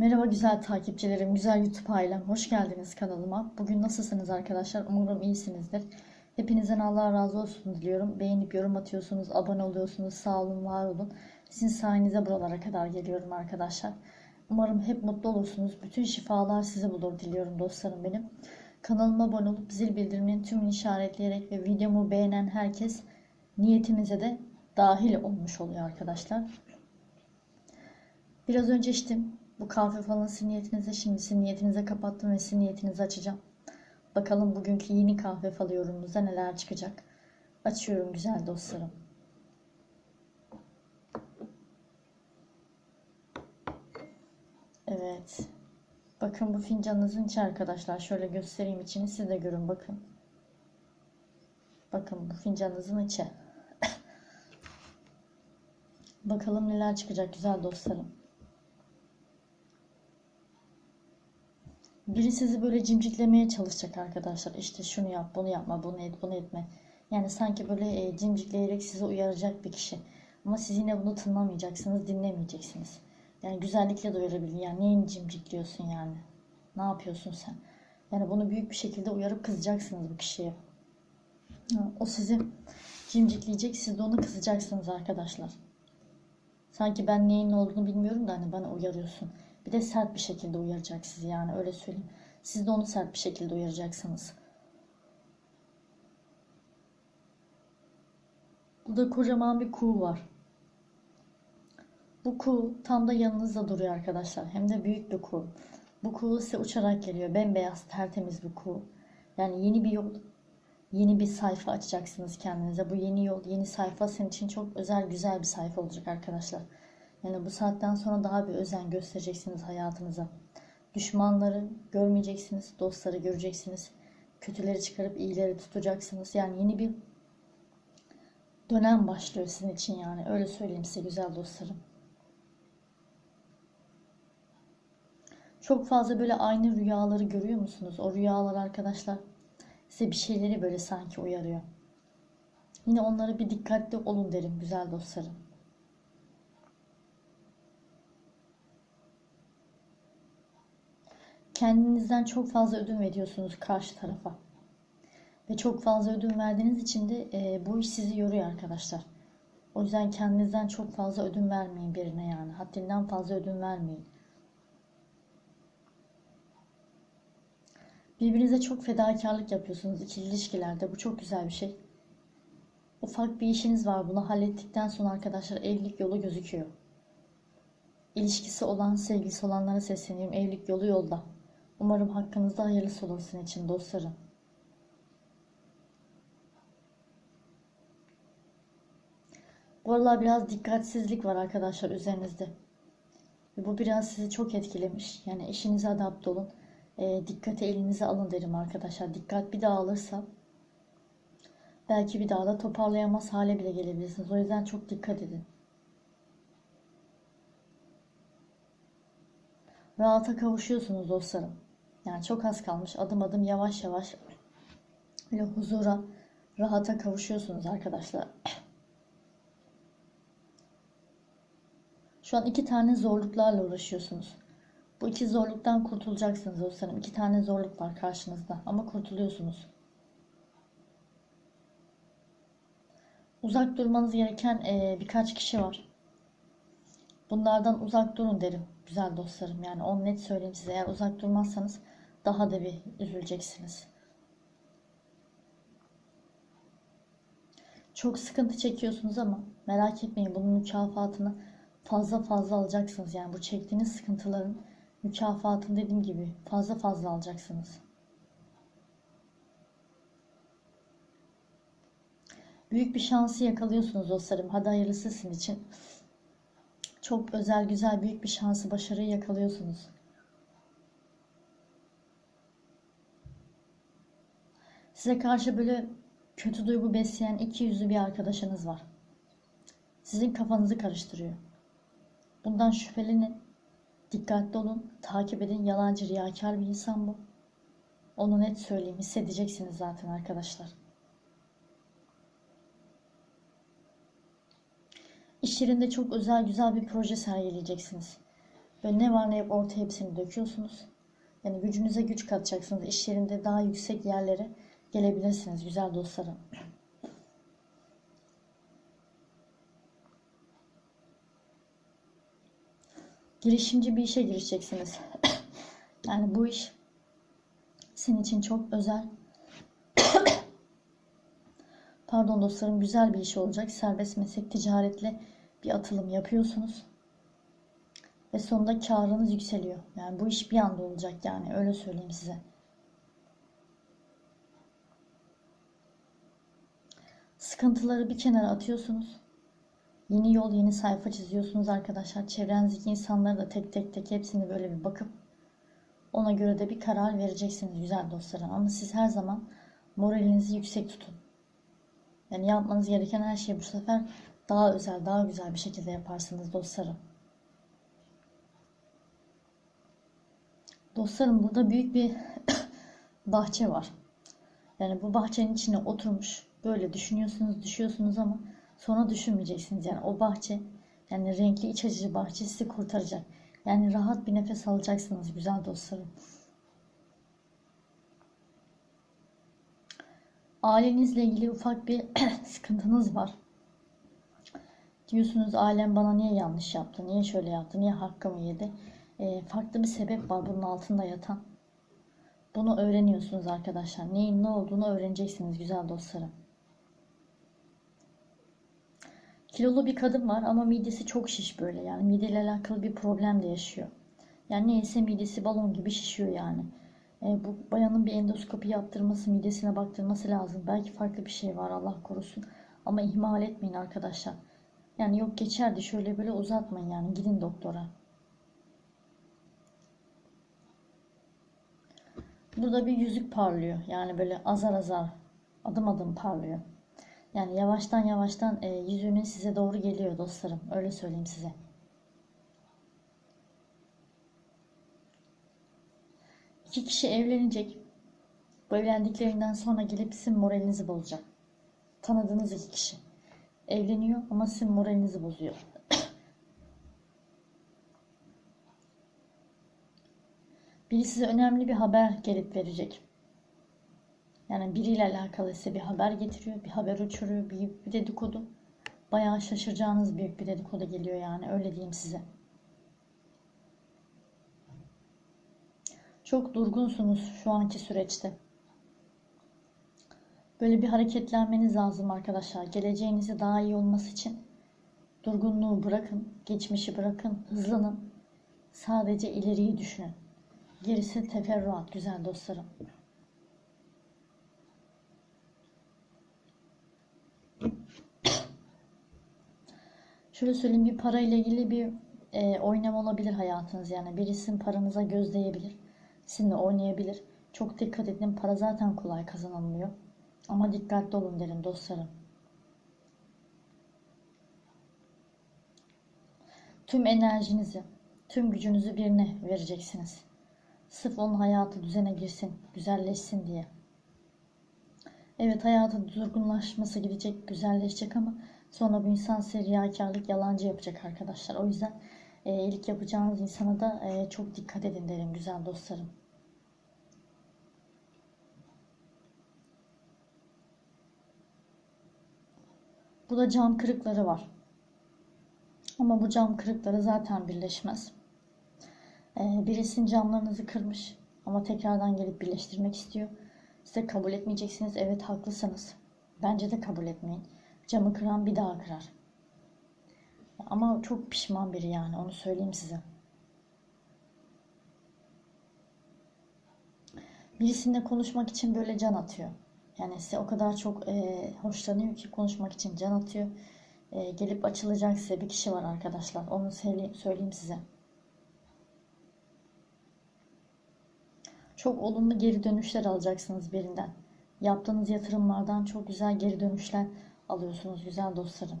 Merhaba güzel takipçilerim, güzel YouTube ailem. Hoş geldiniz kanalıma. Bugün nasılsınız arkadaşlar? Umarım iyisinizdir. Hepinizden Allah razı olsun diliyorum. Beğenip yorum atıyorsunuz, abone oluyorsunuz. Sağ olun, var olun. Sizin sayenizde buralara kadar geliyorum arkadaşlar. Umarım hep mutlu olursunuz. Bütün şifalar sizi bulur diliyorum dostlarım benim. Kanalıma abone olup zil bildiriminin tümünü işaretleyerek ve videomu beğenen herkes niyetimize de dahil olmuş oluyor arkadaşlar. Biraz önce içtim. Bu kahve falan sizin niyetinize şimdi sizin niyetinize kapattım ve sizin niyetinizi açacağım. Bakalım bugünkü yeni kahve falı yorumumuzda neler çıkacak. Açıyorum güzel dostlarım. Evet. Bakın bu fincanınızın içi arkadaşlar. Şöyle göstereyim içini siz de görün bakın. Bakın bu fincanınızın içi. Bakalım neler çıkacak güzel dostlarım. Biri sizi böyle cimciklemeye çalışacak arkadaşlar. İşte şunu yap, bunu yapma, bunu et, bunu etme. Yani sanki böyle e, cimcikleyerek sizi uyaracak bir kişi. Ama siz yine bunu tınlamayacaksınız, dinlemeyeceksiniz. Yani güzellikle doyurabilir. Yani neyini cimcikliyorsun yani? Ne yapıyorsun sen? Yani bunu büyük bir şekilde uyarıp kızacaksınız bu kişiye. O sizi cimcikleyecek, siz de onu kızacaksınız arkadaşlar. Sanki ben neyin ne olduğunu bilmiyorum da hani bana uyarıyorsun. Bir de sert bir şekilde uyaracak sizi yani öyle söyleyeyim. Siz de onu sert bir şekilde uyaracaksınız. Burada kocaman bir kuğu var. Bu kuğu tam da yanınızda duruyor arkadaşlar. Hem de büyük bir kuğu. Bu kuğu size uçarak geliyor. Bembeyaz, tertemiz bir kuğu. Yani yeni bir yol, yeni bir sayfa açacaksınız kendinize. Bu yeni yol, yeni sayfa senin için çok özel, güzel bir sayfa olacak arkadaşlar. Yani bu saatten sonra daha bir özen göstereceksiniz hayatınıza. Düşmanları görmeyeceksiniz, dostları göreceksiniz. Kötüleri çıkarıp iyileri tutacaksınız. Yani yeni bir dönem başlıyor sizin için yani. Öyle söyleyeyim size güzel dostlarım. Çok fazla böyle aynı rüyaları görüyor musunuz? O rüyalar arkadaşlar size bir şeyleri böyle sanki uyarıyor. Yine onlara bir dikkatli olun derim güzel dostlarım. Kendinizden çok fazla ödün veriyorsunuz karşı tarafa. Ve çok fazla ödün verdiğiniz için de e, bu iş sizi yoruyor arkadaşlar. O yüzden kendinizden çok fazla ödün vermeyin birine yani. Haddinden fazla ödün vermeyin. Birbirinize çok fedakarlık yapıyorsunuz ikili ilişkilerde. Bu çok güzel bir şey. Ufak bir işiniz var. Bunu hallettikten sonra arkadaşlar evlilik yolu gözüküyor. İlişkisi olan, sevgilisi olanlara sesleniyorum. Evlilik yolu yolda. Umarım hakkınızda hayırlısı olur sizin için dostlarım. Bu aralar biraz dikkatsizlik var arkadaşlar üzerinizde. Ve bu biraz sizi çok etkilemiş. Yani eşinize adapte olun. E, dikkati elinize alın derim arkadaşlar. Dikkat bir dağılırsa belki bir daha da toparlayamaz hale bile gelebilirsiniz. O yüzden çok dikkat edin. Rahata kavuşuyorsunuz dostlarım. Yani çok az kalmış. Adım adım yavaş yavaş böyle huzura, rahata kavuşuyorsunuz arkadaşlar. Şu an iki tane zorluklarla uğraşıyorsunuz. Bu iki zorluktan kurtulacaksınız dostlarım. İki tane zorluk var karşınızda ama kurtuluyorsunuz. Uzak durmanız gereken birkaç kişi var. Bunlardan uzak durun derim güzel dostlarım. Yani onu net söyleyeyim size. Eğer uzak durmazsanız daha da bir üzüleceksiniz. Çok sıkıntı çekiyorsunuz ama merak etmeyin bunun mükafatını fazla fazla alacaksınız. Yani bu çektiğiniz sıkıntıların mükafatını dediğim gibi fazla fazla alacaksınız. Büyük bir şansı yakalıyorsunuz dostlarım. Hadi hayırlısı sizin için. Çok özel, güzel, büyük bir şansı, başarıyı yakalıyorsunuz. Size karşı böyle kötü duygu besleyen iki yüzlü bir arkadaşınız var. Sizin kafanızı karıştırıyor. Bundan şüphelenin. Dikkatli olun. Takip edin. Yalancı, riyakar bir insan bu. Onu net söyleyeyim. Hissedeceksiniz zaten arkadaşlar. İş yerinde çok özel güzel bir proje sergileyeceksiniz. Böyle ne var ne yok ortaya hepsini döküyorsunuz. Yani gücünüze güç katacaksınız. İş yerinde daha yüksek yerlere gelebilirsiniz güzel dostlarım. Girişimci bir işe girişeceksiniz. yani bu iş senin için çok özel. Pardon dostlarım güzel bir iş olacak. Serbest meslek ticaretle bir atılım yapıyorsunuz. Ve sonunda karınız yükseliyor. Yani bu iş bir anda olacak yani öyle söyleyeyim size. Sıkıntıları bir kenara atıyorsunuz. Yeni yol, yeni sayfa çiziyorsunuz arkadaşlar. Çevrenizdeki insanları da tek tek tek hepsini böyle bir bakıp ona göre de bir karar vereceksiniz güzel dostlarım. Ama siz her zaman moralinizi yüksek tutun. Yani yapmanız gereken her şeyi bu sefer daha özel, daha güzel bir şekilde yaparsınız dostlarım. Dostlarım burada büyük bir bahçe var. Yani bu bahçenin içine oturmuş böyle düşünüyorsunuz, düşüyorsunuz ama sonra düşünmeyeceksiniz. Yani o bahçe yani renkli iç açıcı bahçe sizi kurtaracak. Yani rahat bir nefes alacaksınız güzel dostlarım. Ailenizle ilgili ufak bir sıkıntınız var. Diyorsunuz ailem bana niye yanlış yaptı, niye şöyle yaptı, niye hakkımı yedi. E, farklı bir sebep var bunun altında yatan. Bunu öğreniyorsunuz arkadaşlar. Neyin ne olduğunu öğreneceksiniz güzel dostlarım. Kilolu bir kadın var ama midesi çok şiş böyle. Yani mideyle alakalı bir problem de yaşıyor. Yani neyse midesi balon gibi şişiyor yani. E, bu bayanın bir endoskopi yaptırması, midesine baktırması lazım. Belki farklı bir şey var Allah korusun. Ama ihmal etmeyin arkadaşlar. Yani yok geçerdi şöyle böyle uzatmayın yani gidin doktora. Burada bir yüzük parlıyor. Yani böyle azar azar adım adım parlıyor. Yani yavaştan yavaştan e, yüzünün size doğru geliyor dostlarım. Öyle söyleyeyim size. İki kişi evlenecek. Bu evlendiklerinden sonra gelip sizin moralinizi bozacak. Tanıdığınız iki kişi. Evleniyor ama sizin moralinizi bozuyor. Biri size önemli bir haber gelip verecek. Yani biriyle alakalı size bir haber getiriyor, bir haber uçuruyor, büyük bir dedikodu. Bayağı şaşıracağınız büyük bir dedikodu geliyor yani öyle diyeyim size. Çok durgunsunuz şu anki süreçte. Böyle bir hareketlenmeniz lazım arkadaşlar. Geleceğinizi daha iyi olması için durgunluğu bırakın, geçmişi bırakın, hızlanın. Sadece ileriyi düşünün. Gerisi teferruat güzel dostlarım. Şöyle söyleyeyim bir parayla ilgili bir e, oynam olabilir hayatınız. Yani birisinin paranıza göz değebilir. Sizinle oynayabilir. Çok dikkat edin. Para zaten kolay kazanılmıyor. Ama dikkatli olun derim dostlarım. Tüm enerjinizi, tüm gücünüzü birine vereceksiniz. Sırf onun hayatı düzene girsin, güzelleşsin diye. Evet hayatı durgunlaşması gidecek, güzelleşecek ama sonra bu insan size yalancı yapacak arkadaşlar. O yüzden e, ilk yapacağınız insana da e, çok dikkat edin derim güzel dostlarım. Bu da cam kırıkları var. Ama bu cam kırıkları zaten birleşmez. Ee, birisinin camlarınızı kırmış ama tekrardan gelip birleştirmek istiyor. Size kabul etmeyeceksiniz. Evet haklısınız. Bence de kabul etmeyin. Camı kıran bir daha kırar. Ama çok pişman biri yani onu söyleyeyim size. Birisininle konuşmak için böyle can atıyor. Yani size o kadar çok e, hoşlanıyor ki konuşmak için can atıyor. E, gelip açılacak size bir kişi var arkadaşlar. Onu söyleyeyim, size. Çok olumlu geri dönüşler alacaksınız birinden. Yaptığınız yatırımlardan çok güzel geri dönüşler alıyorsunuz güzel dostlarım.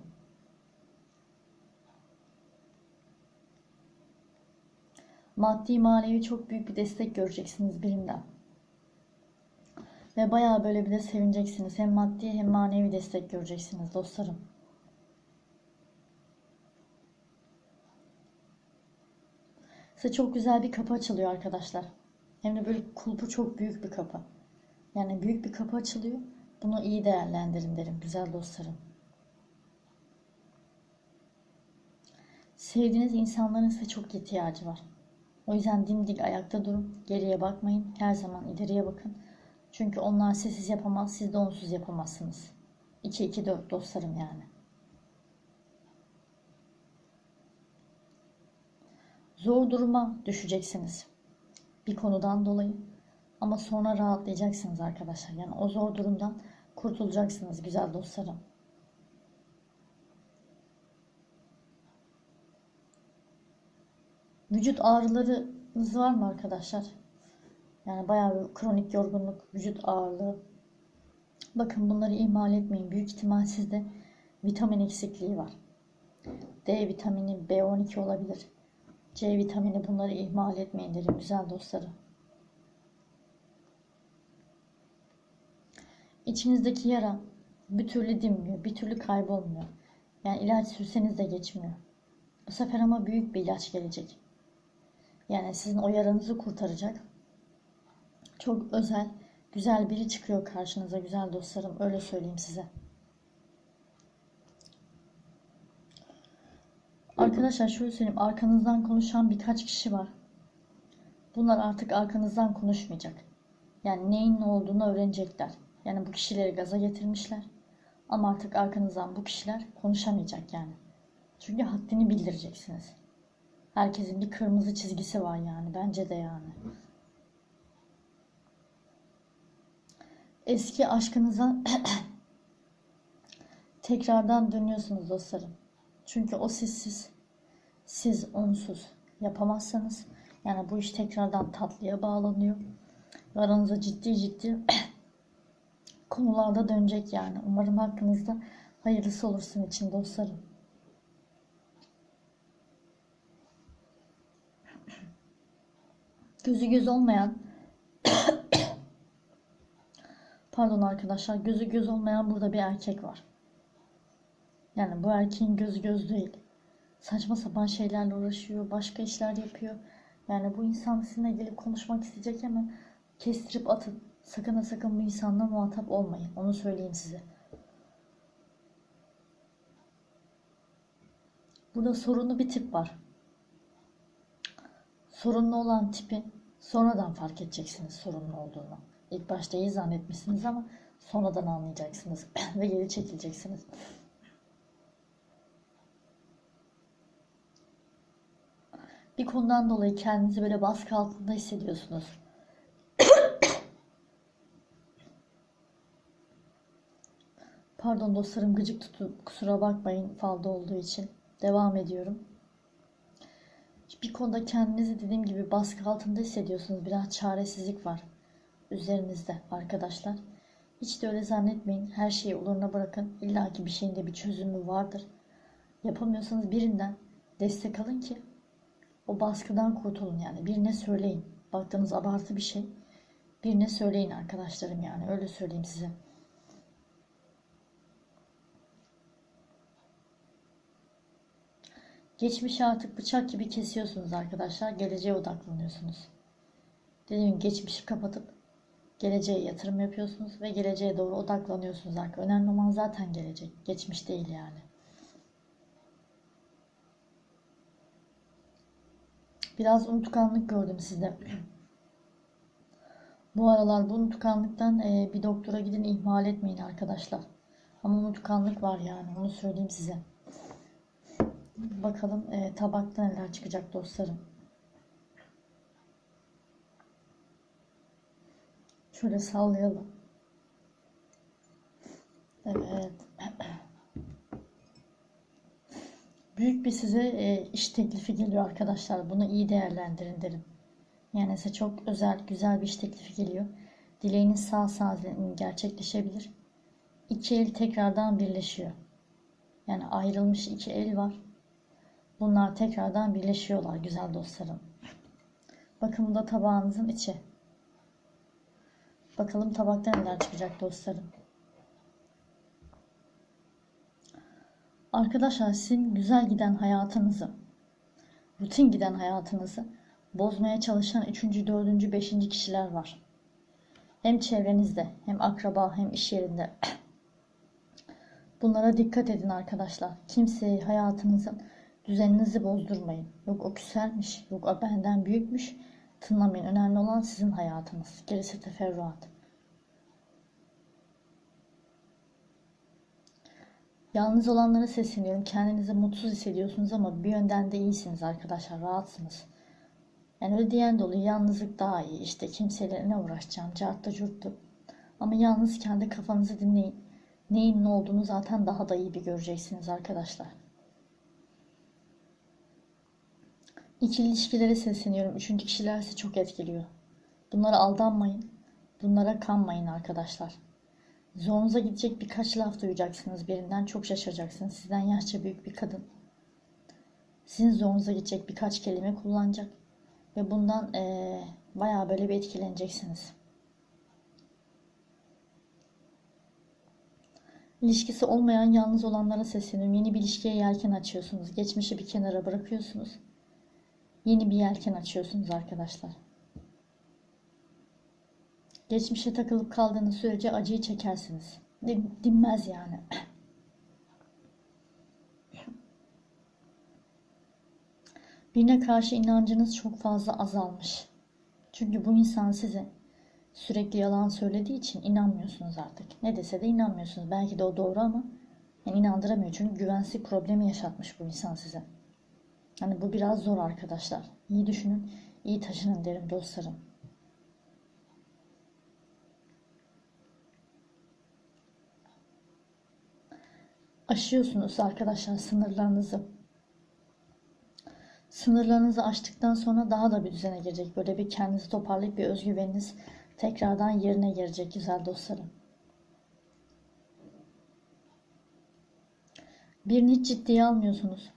Maddi manevi çok büyük bir destek göreceksiniz birinden. Ve bayağı böyle bir de sevineceksiniz. Hem maddi hem manevi destek göreceksiniz dostlarım. Size çok güzel bir kapı açılıyor arkadaşlar. Hem de böyle kulpu çok büyük bir kapı. Yani büyük bir kapı açılıyor. Bunu iyi değerlendirin derim güzel dostlarım. Sevdiğiniz insanların size çok ihtiyacı var. O yüzden dimdik ayakta durun. Geriye bakmayın. Her zaman ileriye bakın. Çünkü onlar siz yapamaz, siz de onsuz yapamazsınız. 2-2-4 dostlarım yani. Zor duruma düşeceksiniz. Bir konudan dolayı. Ama sonra rahatlayacaksınız arkadaşlar. Yani o zor durumdan kurtulacaksınız güzel dostlarım. Vücut ağrılarınız var mı arkadaşlar? Yani bayağı bir kronik yorgunluk, vücut ağırlığı. Bakın bunları ihmal etmeyin. Büyük ihtimal sizde vitamin eksikliği var. D vitamini, B12 olabilir. C vitamini bunları ihmal etmeyin derim güzel dostlarım. İçinizdeki yara bir türlü dinmiyor, bir türlü kaybolmuyor. Yani ilaç sürseniz de geçmiyor. Bu sefer ama büyük bir ilaç gelecek. Yani sizin o yaranızı kurtaracak. Çok özel, güzel biri çıkıyor karşınıza güzel dostlarım. Öyle söyleyeyim size. Arkadaşlar şöyle söyleyeyim. Arkanızdan konuşan birkaç kişi var. Bunlar artık arkanızdan konuşmayacak. Yani neyin ne olduğunu öğrenecekler. Yani bu kişileri gaza getirmişler. Ama artık arkanızdan bu kişiler konuşamayacak yani. Çünkü haddini bildireceksiniz. Herkesin bir kırmızı çizgisi var yani. Bence de yani. Eski aşkınıza tekrardan dönüyorsunuz dostlarım. Çünkü o sizsiz. Siz onsuz yapamazsanız yani bu iş tekrardan tatlıya bağlanıyor. Ve aranıza ciddi ciddi konularda dönecek yani. Umarım hakkınızda hayırlısı olursun için dostlarım. Gözü göz olmayan pardon arkadaşlar gözü göz olmayan burada bir erkek var. Yani bu erkeğin gözü göz değil. Saçma sapan şeylerle uğraşıyor, başka işler yapıyor. Yani bu insan sizinle gelip konuşmak isteyecek hemen kestirip atın. Sakın ha sakın bu insanla muhatap olmayın. Onu söyleyeyim size. Burada sorunlu bir tip var. Sorunlu olan tipi sonradan fark edeceksiniz sorunlu olduğunu. İlk başta iyi zannetmişsiniz ama sonradan anlayacaksınız ve geri çekileceksiniz. Bir konudan dolayı kendinizi böyle baskı altında hissediyorsunuz. Pardon dostlarım gıcık tuttu. Kusura bakmayın falda olduğu için. Devam ediyorum. Bir konuda kendinizi dediğim gibi baskı altında hissediyorsunuz. Biraz çaresizlik var üzerinizde arkadaşlar. Hiç de öyle zannetmeyin. Her şeyi oluruna bırakın. İlla ki bir şeyin de bir çözümü vardır. Yapamıyorsanız birinden destek alın ki o baskıdan kurtulun yani. Birine söyleyin. Baktığınız abartı bir şey. Birine söyleyin arkadaşlarım yani. Öyle söyleyeyim size. Geçmişi artık bıçak gibi kesiyorsunuz arkadaşlar. Geleceğe odaklanıyorsunuz. Dediğim gibi geçmişi kapatıp geleceğe yatırım yapıyorsunuz ve geleceğe doğru odaklanıyorsunuz. Önemli olan zaten gelecek. Geçmiş değil yani. Biraz unutkanlık gördüm sizde. Bu aralar bu unutkanlıktan e, bir doktora gidin ihmal etmeyin arkadaşlar. Ama unutkanlık var yani onu söyleyeyim size. Bakalım e, tabakta neler çıkacak dostlarım. Şöyle sallayalım. Evet. Büyük bir size e, iş teklifi geliyor arkadaşlar. Bunu iyi değerlendirin derim. Yani size çok özel, güzel bir iş teklifi geliyor. Dileğiniz sağ salim gerçekleşebilir. İki el tekrardan birleşiyor. Yani ayrılmış iki el var. Bunlar tekrardan birleşiyorlar güzel dostlarım. Bakın bu da tabağınızın içi. Bakalım tabakta neler çıkacak dostlarım. Arkadaşlar sizin güzel giden hayatınızı, rutin giden hayatınızı bozmaya çalışan üçüncü, dördüncü, beşinci kişiler var. Hem çevrenizde, hem akraba, hem iş yerinde. Bunlara dikkat edin arkadaşlar. Kimseyi hayatınızın düzeninizi bozdurmayın. Yok o küselmiş, yok o benden büyükmüş. Tınlamayın. Önemli olan sizin hayatınız. Gerisi teferruat. Yalnız olanlara sesleniyorum. Kendinizi mutsuz hissediyorsunuz ama bir yönden de iyisiniz arkadaşlar. Rahatsınız. Yani öyle diyen de oluyor. Yalnızlık daha iyi. İşte kimseyle ne uğraşacağım. Cartta curttu. Ama yalnız kendi kafanızı dinleyin. Neyin ne olduğunu zaten daha da iyi bir göreceksiniz arkadaşlar. İkili ilişkilere sesleniyorum. Üçüncü kişiler sizi çok etkiliyor. Bunlara aldanmayın. Bunlara kanmayın arkadaşlar. Zorunuza gidecek birkaç laf duyacaksınız birinden. Çok şaşıracaksınız. Sizden yaşça büyük bir kadın. Sizin zorunuza gidecek birkaç kelime kullanacak. Ve bundan ee, bayağı böyle bir etkileneceksiniz. İlişkisi olmayan yalnız olanlara sesleniyorum. Yeni bir ilişkiye yelken açıyorsunuz. Geçmişi bir kenara bırakıyorsunuz. Yeni bir yelken açıyorsunuz arkadaşlar. Geçmişe takılıp kaldığınız sürece acıyı çekersiniz. Dinmez yani. Birine karşı inancınız çok fazla azalmış. Çünkü bu insan size sürekli yalan söylediği için inanmıyorsunuz artık. Ne dese de inanmıyorsunuz. Belki de o doğru ama yani inandıramıyor. Çünkü güvensizlik problemi yaşatmış bu insan size. Hani bu biraz zor arkadaşlar. İyi düşünün, iyi taşının derim dostlarım. Aşıyorsunuz arkadaşlar sınırlarınızı. Sınırlarınızı aştıktan sonra daha da bir düzene girecek. Böyle bir kendinizi toparlayıp bir özgüveniniz tekrardan yerine gelecek güzel dostlarım. Birini hiç ciddiye almıyorsunuz.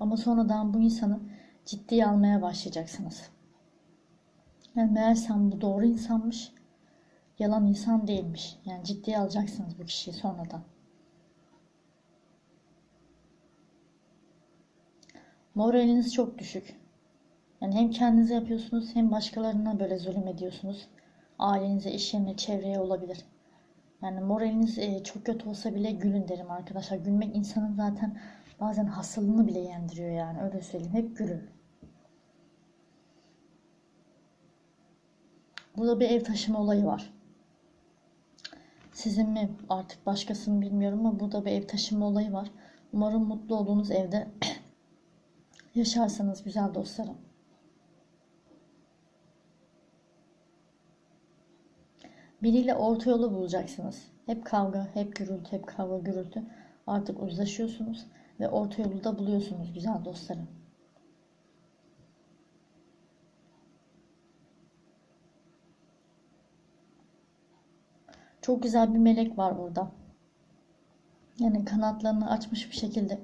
Ama sonradan bu insanı ciddiye almaya başlayacaksınız. Yani meğersem bu doğru insanmış, yalan insan değilmiş. Yani ciddiye alacaksınız bu kişiyi sonradan. Moraliniz çok düşük. Yani hem kendinize yapıyorsunuz hem başkalarına böyle zulüm ediyorsunuz. Ailenize, iş yerine, çevreye olabilir. Yani moraliniz e, çok kötü olsa bile gülün derim arkadaşlar. Gülmek insanın zaten bazen hastalığını bile yendiriyor yani öyle söyleyeyim. Hep gülün. Burada bir ev taşıma olayı var. Sizin mi artık başkasını bilmiyorum ama burada bir ev taşıma olayı var. Umarım mutlu olduğunuz evde yaşarsanız güzel dostlarım. Biriyle orta yolu bulacaksınız. Hep kavga, hep gürültü, hep kavga, gürültü. Artık uzlaşıyorsunuz ve orta yolu da buluyorsunuz güzel dostlarım. Çok güzel bir melek var burada. Yani kanatlarını açmış bir şekilde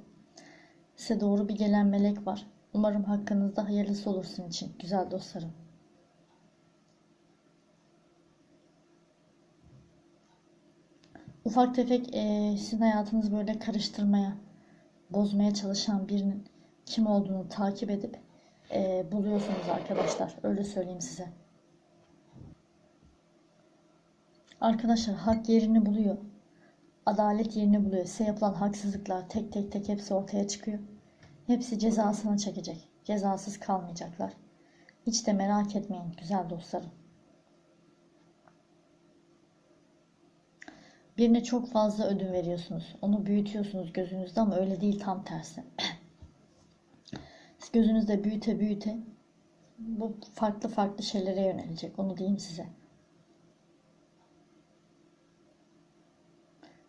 size doğru bir gelen melek var. Umarım hakkınızda hayırlısı olur sizin için güzel dostlarım. Ufak tefek e, sizin hayatınızı böyle karıştırmaya, bozmaya çalışan birinin kim olduğunu takip edip e, buluyorsunuz arkadaşlar. Öyle söyleyeyim size. Arkadaşlar hak yerini buluyor. Adalet yerini buluyor. Size yapılan haksızlıklar tek tek tek hepsi ortaya çıkıyor. Hepsi cezasını çekecek. Cezasız kalmayacaklar. Hiç de merak etmeyin güzel dostlarım. Birine çok fazla ödün veriyorsunuz. Onu büyütüyorsunuz gözünüzde ama öyle değil tam tersi. Siz gözünüzde büyüte büyüte bu farklı farklı şeylere yönelecek. Onu diyeyim size.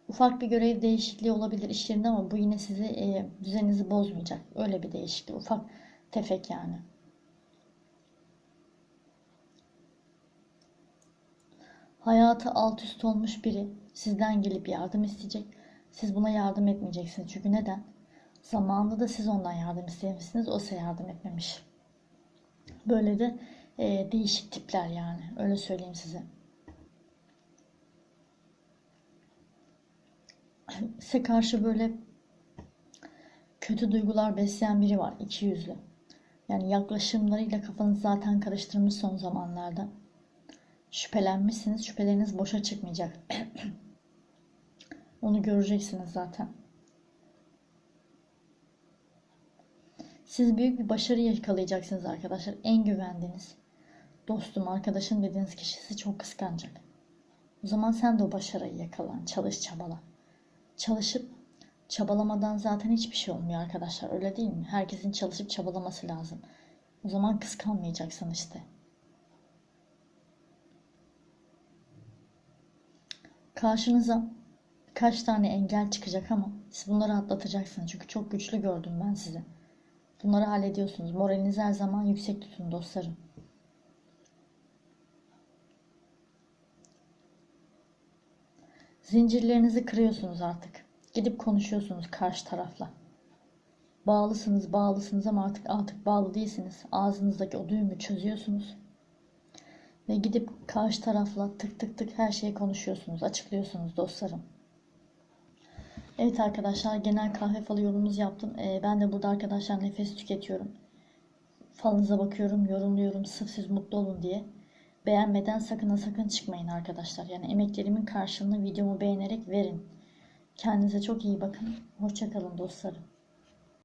Ufak bir görev değişikliği olabilir iş yerinde ama bu yine sizi e, düzeninizi bozmayacak. Öyle bir değişiklik. Ufak tefek yani. Hayatı alt üst olmuş biri sizden gelip yardım isteyecek. Siz buna yardım etmeyeceksiniz. Çünkü neden? Zamanında da siz ondan yardım istemişsiniz. O size yardım etmemiş. Böyle de e, değişik tipler yani. Öyle söyleyeyim size. Size karşı böyle kötü duygular besleyen biri var. iki yüzlü. Yani yaklaşımlarıyla kafanız zaten karıştırmış son zamanlarda. Şüphelenmişsiniz. Şüpheleriniz boşa çıkmayacak. Onu göreceksiniz zaten. Siz büyük bir başarı yakalayacaksınız arkadaşlar. En güvendiğiniz dostum, arkadaşım dediğiniz kişi sizi çok kıskanacak. O zaman sen de o başarıyı yakalan. Çalış, çabala. Çalışıp çabalamadan zaten hiçbir şey olmuyor arkadaşlar. Öyle değil mi? Herkesin çalışıp çabalaması lazım. O zaman kıskanmayacaksın işte. Karşınıza kaç tane engel çıkacak ama siz bunları atlatacaksınız. Çünkü çok güçlü gördüm ben sizi. Bunları hallediyorsunuz. Moralinizi her zaman yüksek tutun dostlarım. Zincirlerinizi kırıyorsunuz artık. Gidip konuşuyorsunuz karşı tarafla. Bağlısınız, bağlısınız ama artık artık bağlı değilsiniz. Ağzınızdaki o düğümü çözüyorsunuz. Ve gidip karşı tarafla tık tık tık her şeyi konuşuyorsunuz, açıklıyorsunuz dostlarım. Evet arkadaşlar genel kahve falı yorumumuzu yaptım. Ee, ben de burada arkadaşlar nefes tüketiyorum. Falınıza bakıyorum, yorumluyorum sırf siz mutlu olun diye. Beğenmeden sakın sakın çıkmayın arkadaşlar. Yani emeklerimin karşılığını videomu beğenerek verin. Kendinize çok iyi bakın. Hoşçakalın dostlarım.